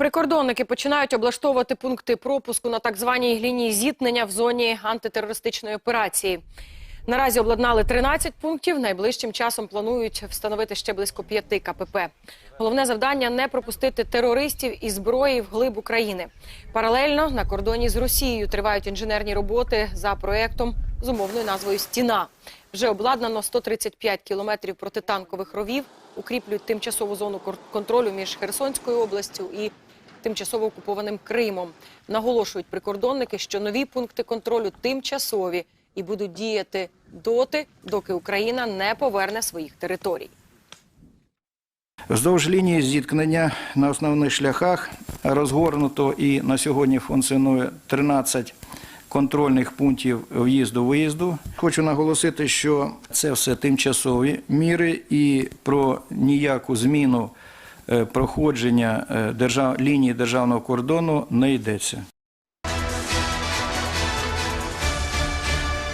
Прикордонники починають облаштовувати пункти пропуску на так званій лінії зіткнення в зоні антитерористичної операції. Наразі обладнали 13 пунктів. Найближчим часом планують встановити ще близько п'яти КПП. Головне завдання не пропустити терористів і зброї вглиб України. Паралельно на кордоні з Росією тривають інженерні роботи за проектом з умовною назвою Стіна. Вже обладнано 135 кілометрів протитанкових ровів, укріплюють тимчасову зону контролю між Херсонською областю і тимчасово окупованим Кримом. Наголошують прикордонники, що нові пункти контролю тимчасові і будуть діяти доти, доки Україна не поверне своїх територій. Вздовж лінії зіткнення на основних шляхах розгорнуто і на сьогодні функціонує 13 контрольних пунктів в'їзду-виїзду. Хочу наголосити, що це все тимчасові міри і про ніяку зміну проходження е, держав... лінії державного кордону не йдеться.